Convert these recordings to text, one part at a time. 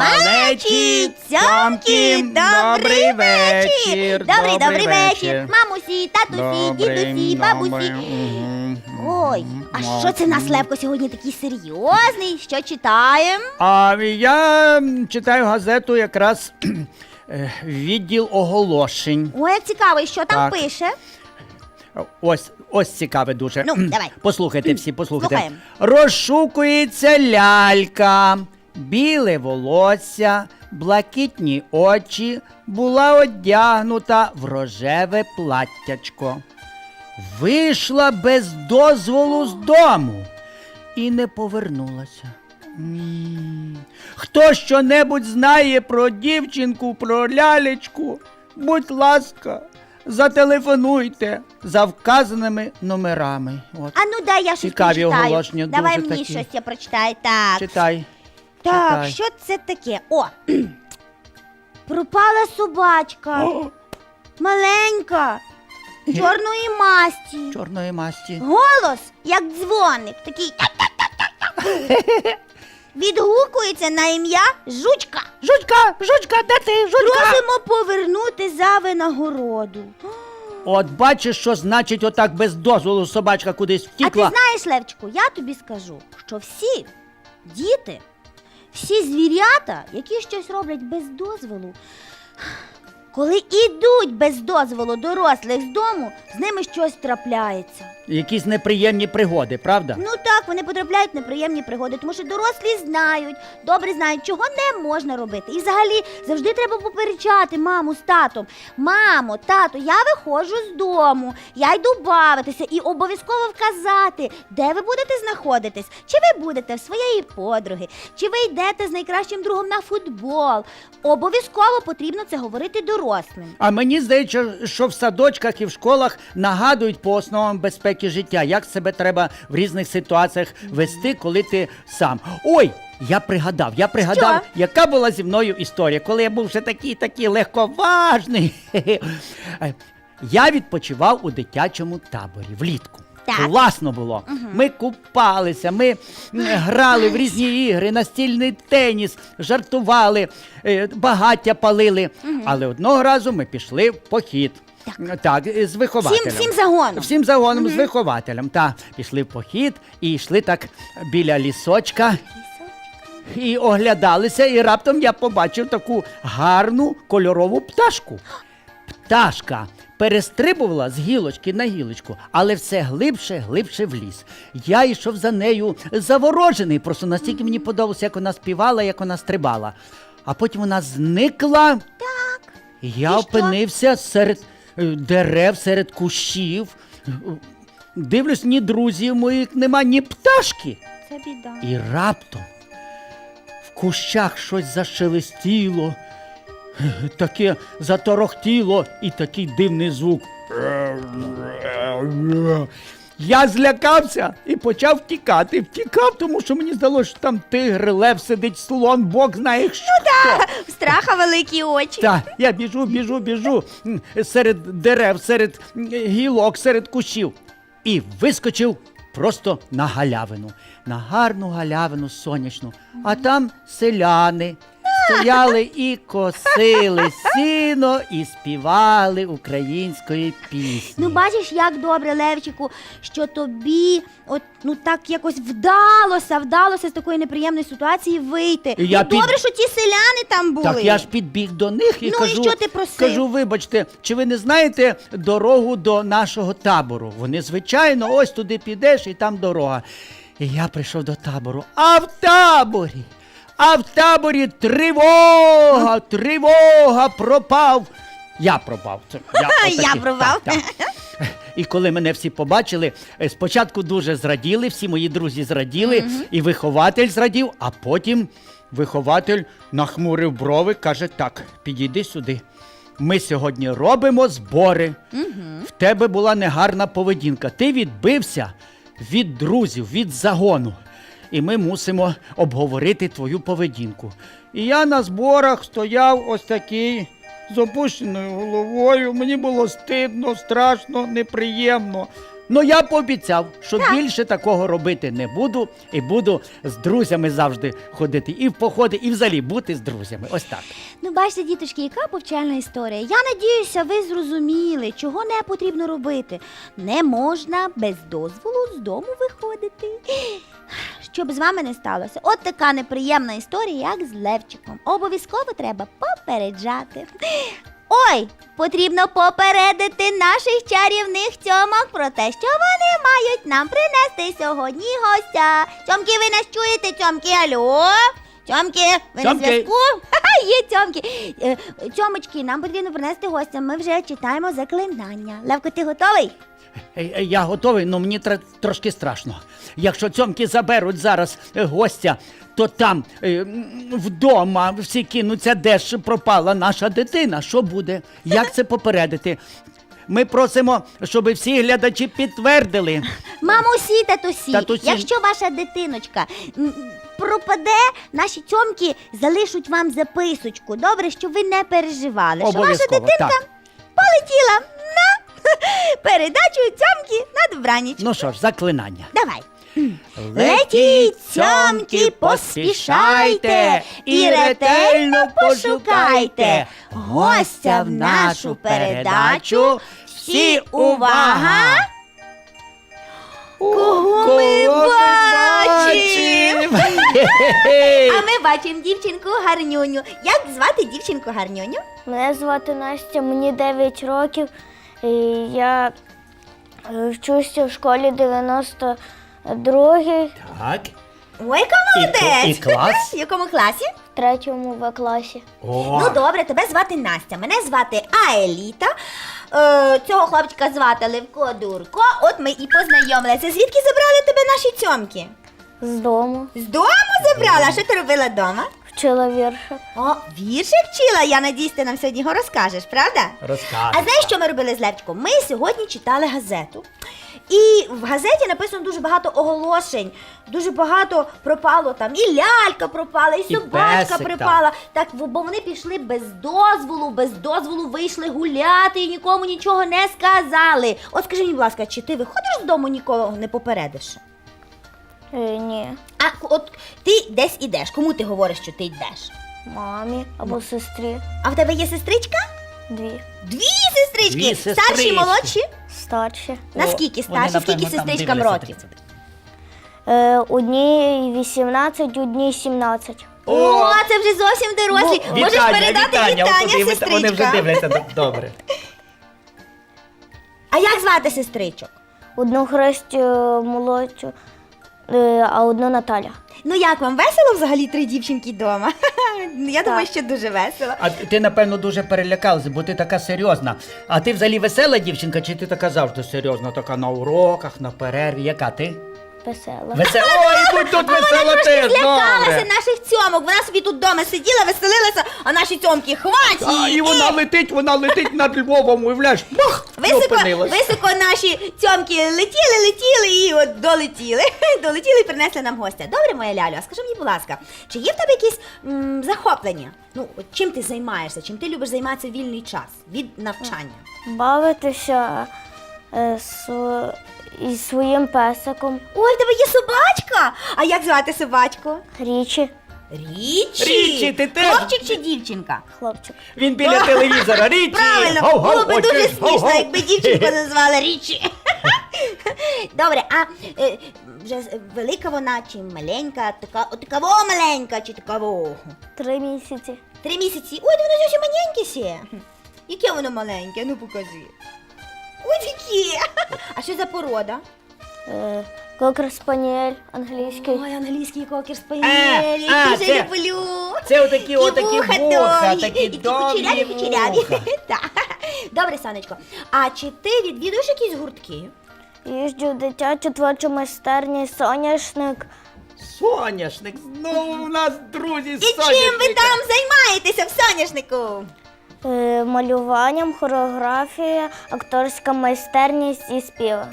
Малечі, цьомкі, добрий вечір. Добрий, добрий вечір. Мамусі, татусі, дідусі, бабусі. Ой, а що це в нас Левко сьогодні такий серйозний? Що читаємо? А я м, читаю газету якраз е, відділ оголошень. Ой, як цікаво, і що там Так. пише? Ось, ось цікаве дуже. Ну, давай. Послухайте всі, послухайте. Слухаємо. Розшукується лялька, біле волосся, блакитні очі, була одягнута в рожеве платтячко. Вийшла без дозволу з дому і не повернулася. Ні. Хто що-небудь знає про дівчинку, про лялечку, будь ласка, зателефонуйте за вказаними номерами. От, А ну дай я щось Цікаві прочитаю. оголошення, Давай дуже мені такі. щось я прочитаю. Так. читай. Так, читай. що це таке? О! Пропала собачка. Маленька. Чорної масті. чорної масті. Голос, як дзвоник, такий. Відгукується на ім'я жучка. Жучка, жучка, де ти? Жучка? Просимо повернути за винагороду. От бачиш, що значить отак без дозволу собачка кудись А ти втікла. знаєш, Левчику, я тобі скажу, що всі діти, всі звірята, які щось роблять без дозволу, коли ідуть без дозволу дорослих з дому, з ними щось трапляється. Якісь неприємні пригоди, правда? Ну так, вони потрапляють в неприємні пригоди, тому що дорослі знають, добре знають, чого не можна робити. І взагалі завжди треба попереджати маму з татом. Мамо, тато, я виходжу з дому, я йду бавитися і обов'язково вказати, де ви будете знаходитись. Чи ви будете в своєї подруги, чи ви йдете з найкращим другом на футбол. Обов'язково потрібно це говорити дорослим. А мені здається, що в садочках і в школах нагадують по основам безпеки життя, як себе треба в різних ситуаціях вести, коли ти сам. Ой! Я пригадав, я пригадав, Що? яка була зі мною історія, коли я був ще такий такий легковажний. Я відпочивав у дитячому таборі влітку. Так. Класно було. Ми купалися, ми грали в різні ігри, настільний теніс, жартували, е, багаття палили. Але одного разу ми пішли в похід. Так, з вихователем. Всім, всім загоном. Всім загоном з вихователем. Та пішли в похід і йшли так біля лісочка. І оглядалися, і раптом я побачив таку гарну кольорову пташку. Пташка перестрибувала з гілочки на гілочку, але все глибше, глибше в ліс. Я йшов за нею заворожений, просто настільки мені подобалося, як вона співала, як вона стрибала. А потім вона зникла. Так. Я І що? опинився серед дерев, серед кущів. Е, Дивлюсь, ні друзів моїх нема, ні пташки. Це біда. І раптом в кущах щось зашелестіло, таке заторохтіло і такий дивний звук. Я злякався і почав втікати. Втікав, тому що мені здалося, що там тигр, лев сидить, слон, бог знає що. Страха великі очі. Так, я біжу, біжу, біжу серед дерев, серед гілок, серед кущів. І вискочив просто на галявину, на гарну галявину сонячну. А там селяни стояли і косили сіно і співали української пісні. Ну, бачиш, як добре, Левчику, що тобі от ну так якось вдалося, вдалося з такої неприємної ситуації вийти. І я ну, під- добре, що ті селяни там були. Так я ж підбіг до них і Ну, і кажу, що ти просив? кажу, вибачте, чи ви не знаєте дорогу до нашого табору? Вони, звичайно, ось туди підеш і там дорога. І я прийшов до табору. А в таборі, а в таборі тривога, тривога, пропав. Я пропав. Це Я, Я пропав. Так, так. І коли мене всі побачили, е, спочатку дуже зраділи, всі мої друзі зраділи, і вихователь зрадів, а потім вихователь нахмурив брови, каже: так, підійди сюди. Ми сьогодні робимо збори. В тебе була негарна поведінка. Ти відбився від друзів, від загону. І ми мусимо обговорити твою поведінку. І я на зборах стояв ось такий з опущеною головою. Мені було стидно, страшно, неприємно. Ну я пообіцяв, що більше такого робити не буду, і буду з друзями завжди ходити і в походи, і взагалі бути з друзями. Ось так. Ну, бачите, діточки, яка повчальна історія. Я надіюся, ви зрозуміли, чого не потрібно робити. Не можна без дозволу з дому виходити. Щоб з вами не сталося. От така неприємна історія, як з Левчиком. Обов'язково треба попереджати. Ой, потрібно попередити наших чарівних цьомок про те, що вони мають нам принести сьогодні гостя. Цьомки, ви нас чуєте, цьомки, алло? Цьомки, ви на Цьомки. зв'язку? Ха-ха, Є цьомки. Е, Цьомочки, нам потрібно принести гостя. Ми вже читаємо заклинання. Левко, ти готовий? Е, е, Я готовий, але мені тр- трошки страшно. Якщо цьомки заберуть зараз е, гостя, то там вдома всі кинуться, де ж пропала наша дитина. Що буде? Як це попередити? Ми просимо, щоб всі глядачі підтвердили. Мамусі, татусі, Татусі. якщо ваша дитиночка пропаде, наші цьомки залишуть вам записочку. Добре, щоб ви не переживали, що ваша дитинка так. полетіла на передачу цьомки на добраніч. Ну що ж, заклинання. Давай. Летіть, цьомки, поспішайте і ретельно пошукайте гостя в нашу передачу. Всі увага! Кого ми бачимо? А ми бачимо дівчинку гарнюню. Як звати дівчинку гарнюню? Мене звати Настя, мені 9 років. І я е, вчуся в школі 92 Так. Ой, яка І- і клас? В якому класі? в третьому В класі. О, Ну добре, тебе звати Настя. Мене звати Аеліта. Е, цього хлопчика звати Левко Дурко. От ми і познайомилися. Звідки забрали тебе наші цьомки? З дому З дому забрала. А що ти робила вдома? Вчила віршик. О, віршик вчила. Я надіюсь, ти нам сьогодні його розкажеш, правда? розкажи. А знаєш, що ми робили з Левчиком? Ми сьогодні читали газету. І в газеті написано дуже багато оголошень, дуже багато пропало там. І лялька пропала, і І собачка песик пропала. Так, бо бо вони пішли без дозволу, без дозволу вийшли гуляти і нікому нічого не сказали. От скажи мені, будь ласка, чи ти виходиш з дому нікого не попередивши? Е, ні, А от ти десь ідеш. Кому ти говориш, що ти йдеш? мамі або сестрі. А в тебе є сестричка? Дві. Дві сестрички, Дві старші, сестрички. молодші. Старші. Наскільки О, вони, старші? Скільки напевно, там сестричкам дивляться, років? Е, одній 18, одній 17. О, це вже зовсім дорослі. Ну, Можеш передати вітання, Отут вони- сестричка. Вони вже дивляться добре. А як звати сестричок? Одну Христю молодшу, е, а одну Наталя. Ну як вам весело взагалі три дівчинки вдома? Я думаю, що дуже весело. А ти, напевно, дуже перелякалася, бо ти така серйозна. А ти взагалі весела дівчинка, чи ти така завжди серйозна, така на уроках, на перерві? Яка ти? Весела. Весела. Ой, будь тут весела Трошки теж, злякалася наших цьомок. Вона собі тут вдома сиділа, веселилася, а наші цьомки хваті. А, і вона летить, вона летить над Львовом, уявляєш, бах, і Високо, опинилась. високо наші цьомки летіли, летіли і от долетіли. Долетіли і принесли нам гостя. Добре, моя лялю, а скажи мені, будь ласка, чи є в тебе якісь м, захоплення? Ну, от чим ти займаєшся? Чим ти любиш займатися в вільний час від навчання? Бавитися е, з, із своїм песиком. Ой, в тебе є собачка! А як звати собачку? Річі, Річі! Річі, ти теж? Хлопчик чи дівчинка? хлопчик. Він біля телевізора, Річі! Правильно, Гав-гав, було би дуже хочеш, смішно, гав-гав. якби дівчинку назвали Річі. Добре, а е, вже з- велика вона чи маленька, така, от така маленька, чи така во? Три місяці. Три місяці. Ой, то воно зовсім маленьке ще. Яке воно маленьке? Ну покажи. Ой, таке. А що за порода? Е, Кокер спаніель англійський. Ой, англійський кокер А, спаніель, а, я дуже це- люблю. Це отакі, І отакі вуха вуха, довгі, такі і довгі вуха. Так. Добре, сонечко. А чи ти відвідуєш якісь гуртки? Їжджу в дитячу творчу майстерню соняшник. Соняшник, знову у нас друзі І чим ви там займаєтеся в соняшнику? е, Малюванням, хореографія, акторська майстерність і співа.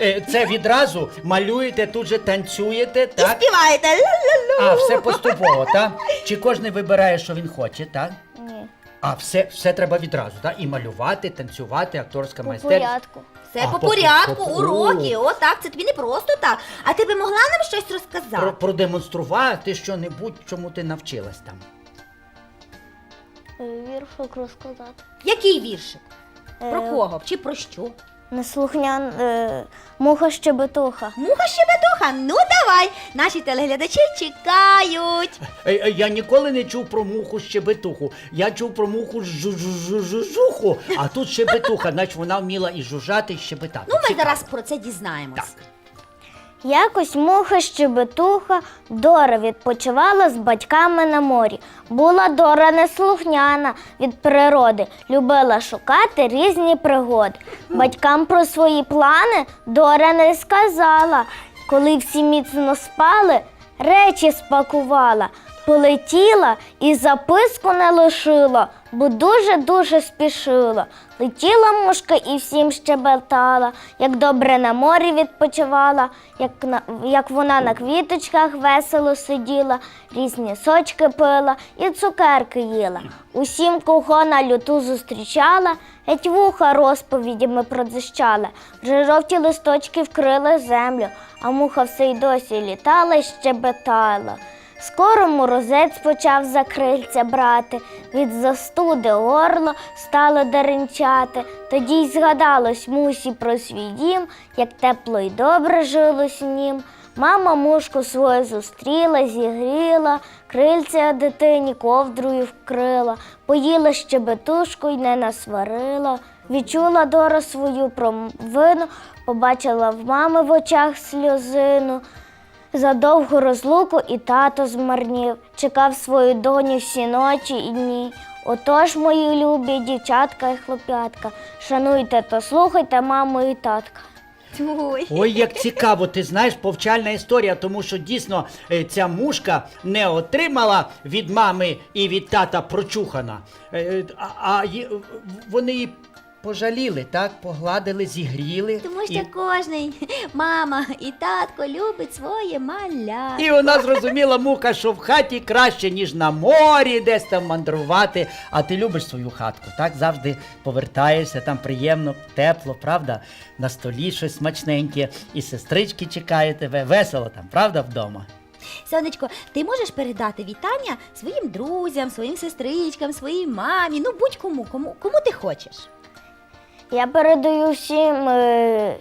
Е, Це відразу малюєте, тут же танцюєте, І так? співаєте ла-ла-ла. А, все поступово, так? Чи кожен вибирає, що він хоче, так? Ні. А все, все треба відразу, так? І малювати, танцювати, акторська По майстерність. порядку. Все А, по по- порядку, по- уроки. О, так, це тобі не просто так. А ти би могла нам щось розказати? Про, продемонструвати що-небудь, чому ти навчилась там. Віршок розказати. Який віршик? Про Е, кого? Чи про що? Неслухнян е, муха щебетуха. Муха щебетуха, ну давай! Наші телеглядачі чекають. Е, е, Я ніколи не чув про муху щебетуху. Я чув про муху жужуху, а тут щебетуха, значить вона вміла і жужжати, і щебетати. Ну, ми Цікаво. зараз про це дізнаємось. Так. Якось муха щебетуха Дора відпочивала з батьками на морі. Була Дора неслухняна від природи, любила шукати різні пригоди. Батькам про свої плани Дора не сказала. Коли всі міцно спали, речі спакувала, полетіла і записку не лишила, бо дуже-дуже спішила. Летіла мушка і всім щебетала, як добре на морі відпочивала, як, на, як вона на квіточках весело сиділа, різні сочки пила і цукерки їла. Усім, кого на люту зустрічала, геть вуха розповідями продзищала. Вже жовті листочки вкрили землю, а муха все й досі літала й щебетала. Скоро морозець почав за крильця брати, від застуди горло стало деренчати. Тоді й згадалось мусі про свій дім, як тепло й добре жилось нім. Мама мушку свою зустріла, зігріла, крильця дитині ковдрою вкрила, поїла щебетушку й не насварила. Відчула Дора свою провину, побачила в мами в очах сльозину. За довгу розлуку і тато змарнів, чекав свою доню всі ночі і дні. Отож, мої любі дівчатка і хлоп'ятка, шануйте та слухайте маму і татка. Ой. Як цікаво, ти знаєш, повчальна історія, тому що дійсно е, ця мушка не отримала від мами і від тата прочухана. Е, е, А, а ї- вони її пожаліли, так? Погладили, зігріли. Тому що і, кожний мама і татко любить своє маля. і вона зрозуміла муха, що в хаті краще, ніж на морі, десь там мандрувати. А ти любиш свою хатку, так? Завжди повертаєшся, там приємно, тепло, правда? На столі щось смачненьке, і сестрички чекають тебе. Весело там, правда, вдома? Сонечко, ти можеш передати вітання своїм друзям, своїм сестричкам, своїй мамі, ну будь-кому, кому, кому ти хочеш. Я передаю всім е,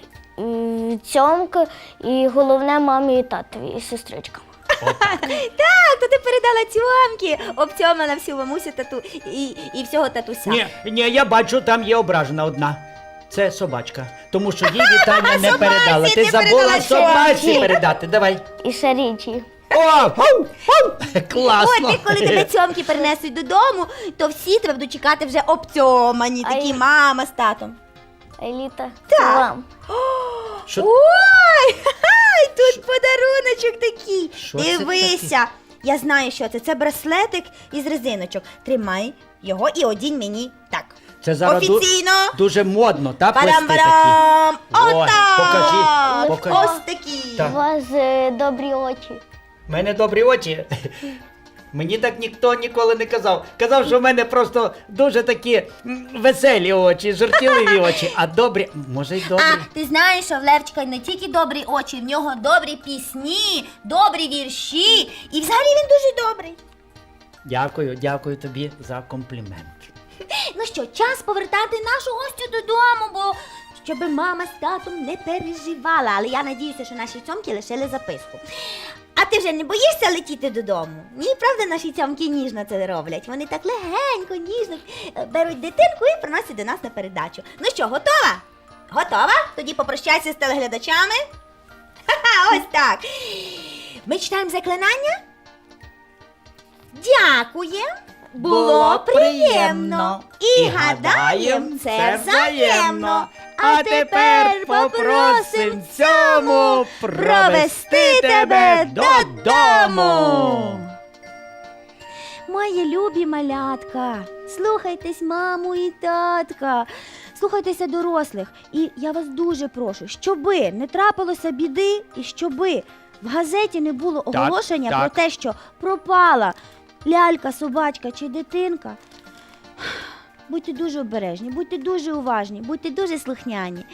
цьомки і головне мамі і татові і сестричкам. Так, то ти передала цьомки, обцьомана всю мамусю тату і, і всього татуся. Ні, ні, я бачу, там є ображена одна. Це собачка. Тому що їй вітання не передала. Ти не забула передала собаці передати. Давай. І ще річі. О, гау, гау. Класно. От і коли тебе цьомки перенесуть додому, то всі тебе будуть чекати вже обцьомані, Ай. такі мама з татом. Еліта, Так. вам. Що- Ой, ай, тут подаруночок такий. Що це Дивися. Я знаю, що це. Це браслетик із резиночок. Тримай його і одінь мені так. Це зараз ду- Офіційно. дуже модно, так? плести такі. Парам-парам! Ой, Отак! покажи, покажи. Ось такі. Так. У вас е, добрі очі. У мене добрі очі. Мені так ніхто ніколи не казав. Казав, що в мене просто дуже такі м, веселі очі, жартівливі очі, а добрі, може й добрі. А ти знаєш, що в Левчика не тільки добрі очі, в нього добрі пісні, добрі вірші, і взагалі він дуже добрий. Дякую, дякую тобі за комплімент. Ну що, час повертати нашу гостю додому, бо щоб мама з татом не переживала. Але я надіюся, що наші цьомки лишили записку. А ти вже не боїшся летіти додому? Ні, правда, наші цьомки ніжно це роблять. Вони так легенько, ніжно е, беруть дитинку і приносять до нас на передачу. Ну що, готова? Готова? Тоді попрощайся з телеглядачами. Ха-ха, ось так. Ми читаємо заклинання. Дякуємо. Було приємно. І гадаєм, це взаємно. А тепер попросим цьому провести тебе додому. Мої любі малятка, слухайтесь маму і татка, слухайтеся дорослих. І я вас дуже прошу, щоби не трапилося біди, і щоби в газеті не було оголошення так. про те, що пропала лялька, собачка чи дитинка. Будьте дуже обережні, будьте дуже уважні, будьте дуже слухняні.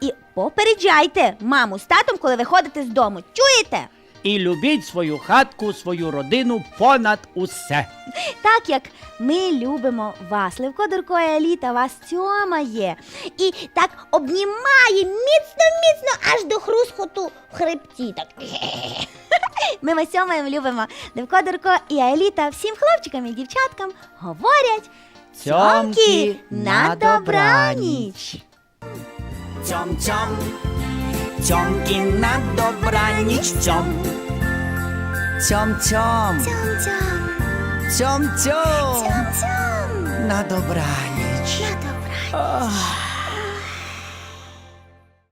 І попереджайте маму з татом, коли виходите з дому. Чуєте? І любіть свою хатку, свою родину понад усе. Так як ми любимо вас, Левко Дурко і Еліта вас цьомає. І так обнімає міцно, міцно аж до хрускоту в хребті. Так. Ми вас цьомаємо, любимо. Левко Дурко і Еліта всім хлопчикам і дівчаткам говорять Цьомки на добраніч. Цьом цьом, цьомки на добраніч цьом. Цьом цьом, цьом цьом, на добраніч. На добраніч.